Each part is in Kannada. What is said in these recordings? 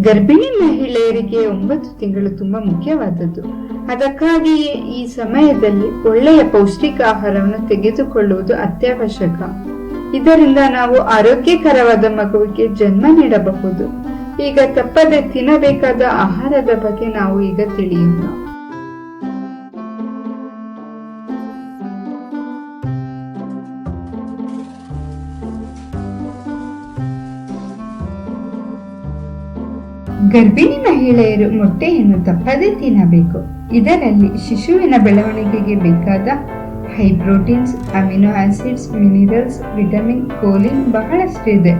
ಗರ್ಭಿಣಿ ಮಹಿಳೆಯರಿಗೆ ಒಂಬತ್ತು ತಿಂಗಳು ತುಂಬಾ ಮುಖ್ಯವಾದದ್ದು. ಅದಕ್ಕಾಗಿಯೇ ಈ ಸಮಯದಲ್ಲಿ ಒಳ್ಳೆಯ ಪೌಷ್ಟಿಕ ಆಹಾರವನ್ನು ತೆಗೆದುಕೊಳ್ಳುವುದು ಅತ್ಯವಶ್ಯಕ. ಇದರಿಂದ ನಾವು ಆರೋಗ್ಯಕರವಾದ ಮಗುವಿಗೆ ಜನ್ಮ ನೀಡಬಹುದು. ಈಗ ತಪ್ಪದೆ ತಿನ್ನಬೇಕಾದ ಆಹಾರದ ಬಗ್ಗೆ ನಾವು ಈಗ ತಿಳಿಯೋಣ. ಗರ್ಭಿಣಿ ಮಹಿಳೆಯರು ಮೊಟ್ಟೆಯನ್ನು ತಪ್ಪದೇ ತಿನ್ನಬೇಕು. ಇದರಲ್ಲಿ ಶಿಶುವಿನ ಬೆಳವಣಿಗೆಗೆ ಬೇಕಾದ high proteins amino acids minerals vitamin choline ಬಹಳಷ್ಟಿದೆ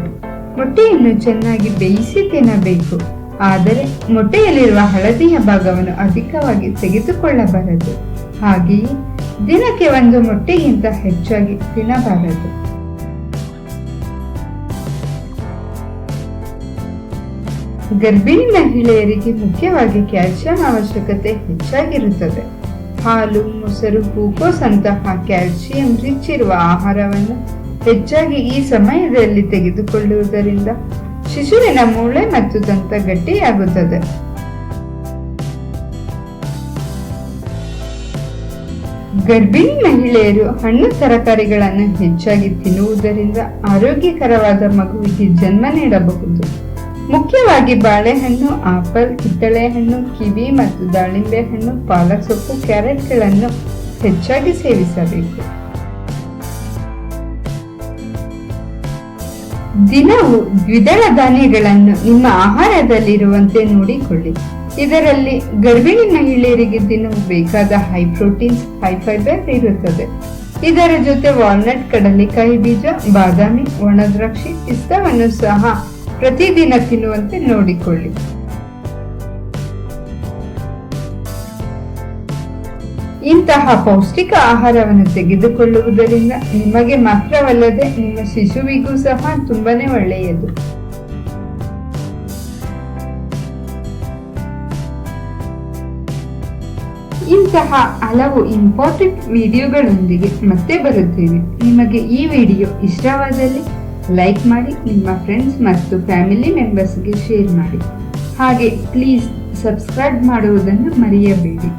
ಮೊಟ್ಟೆಯನ್ನು ಚೆನ್ನಾಗಿ ಬೇಯಿಸಿ ತಿನ್ನಬೇಕು. ಆದರೆ ಮೊಟ್ಟೆಯಲ್ಲಿರುವ ಹಳದಿಯ ಭಾಗವನ್ನು ಅಧಿಕವಾಗಿ ತೆಗೆದುಕೊಳ್ಳಬಾರದು. ಹಾಗೆಯೇ ದಿನಕ್ಕೆ ಒಂದು ಮೊಟ್ಟೆಗಿಂತ ಹೆಚ್ಚಾಗಿ ತಿನ್ನಬಾರದು. ಗರ್ಭಿಣಿ ಮಹಿಳೆಯರಿಗೆ ಮುಖ್ಯವಾಗಿ ಕ್ಯಾಲ್ಸಿಯಂ ಅವಶ್ಯಕತೆ ಹೆಚ್ಚಾಗಿರುತ್ತದೆ. ಹಾಲು, ಮೊಸರು ಹೂಕೋಸ್ ಅಂತಹ ಕ್ಯಾಲ್ಸಿಯಂ ರಿಚ್ ಆಹಾರವನ್ನು ಹೆಚ್ಚಾಗಿ ಈ ಸಮಯದಲ್ಲಿ ತೆಗೆದುಕೊಳ್ಳುವುದರಿಂದ ಶಿಶುವಿನ ಮೂಳೆ ಮತ್ತು ದಂತ ಗಟ್ಟಿಯಾಗುತ್ತದೆ. ಗರ್ಭಿಣಿ ಮಹಿಳೆಯರು ಹಣ್ಣು ತರಕಾರಿಗಳನ್ನು ಹೆಚ್ಚಾಗಿ ತಿನ್ನುವುದರಿಂದ ಆರೋಗ್ಯಕರವಾದ ಮಗುವಿಗೆ ಜನ್ಮ ನೀಡಬಹುದು. ಮುಖ್ಯವಾಗಿ ಬಾಳೆಹಣ್ಣು, ಆಪಲ್ ಕಿತ್ತಳೆ ಹಣ್ಣು ಕಿವಿ ಮತ್ತು ದಾಳಿಂಬೆ ಹಣ್ಣು ಪಾಲಕ್ ಸೊಪ್ಪು ಕ್ಯಾರೆಟ್ಗಳನ್ನು ಹೆಚ್ಚಾಗಿ ಸೇವಿಸಬೇಕು. ದಿನವು ದ್ವಿದಳ ಧಾನ್ಯಗಳನ್ನು ನಿಮ್ಮ ಆಹಾರದಲ್ಲಿರುವಂತೆ ನೋಡಿಕೊಳ್ಳಿ. ಇದರಲ್ಲಿ ಗರ್ಭಿಣಿ ಮಹಿಳೆಯರಿಗೆ ದಿನವೂ ಬೇಕಾದ ಹೈ ಪ್ರೋಟೀನ್ಸ್ ಹೈ ಫೈಬರ್ ಇರುತ್ತದೆ. ಇದರ ಜೊತೆ ವಾಲ್ನಟ್ ಕಡಲೆಕಾಯಿ ಬೀಜ, ಬಾದಾಮಿ ಒಣದ್ರಾಕ್ಷಿ ಪಿಸ್ತವನ್ನು ಸಹ ಪ್ರತಿದಿನ ತಿನ್ನುವಂತೆ ನೋಡಿಕೊಳ್ಳಿ. ಇಂತಹ ಪೌಷ್ಟಿಕ ಆಹಾರವನ್ನು ತೆಗೆದುಕೊಳ್ಳುವುದರಿಂದ ನಿಮಗೆ ಮಾತ್ರವಲ್ಲದೆ ನಿಮ್ಮ ಶಿಶುವಿಗೂ ಸಹ ತುಂಬಾನೇ ಒಳ್ಳೆಯದು. ಇಂತಹ ಹಲವು ಇಂಪಾರ್ಟೆಂಟ್ ವಿಡಿಯೋಗಳೊಂದಿಗೆ ಮತ್ತೆ ಬರುತ್ತೇನೆ ನಿಮಗೆ ಈ ವಿಡಿಯೋ ಇಷ್ಟವಾದಲ್ಲಿ ಲೈಕ್ ಮಾಡಿ ನಿಮ್ಮ ಫ್ರೆಂಡ್ಸ್ ಮತ್ತು ಫ್ಯಾಮಿಲಿ ಮೆಂಬರ್ಸ್ಗೆ ಶೇರ್ ಮಾಡಿ. ಹಾಗೆ ಪ್ಲೀಸ್ ಸಬ್ಸ್ಕ್ರೈಬ್ ಮಾಡುವುದನ್ನು ಮರೆಯಬೇಡಿ.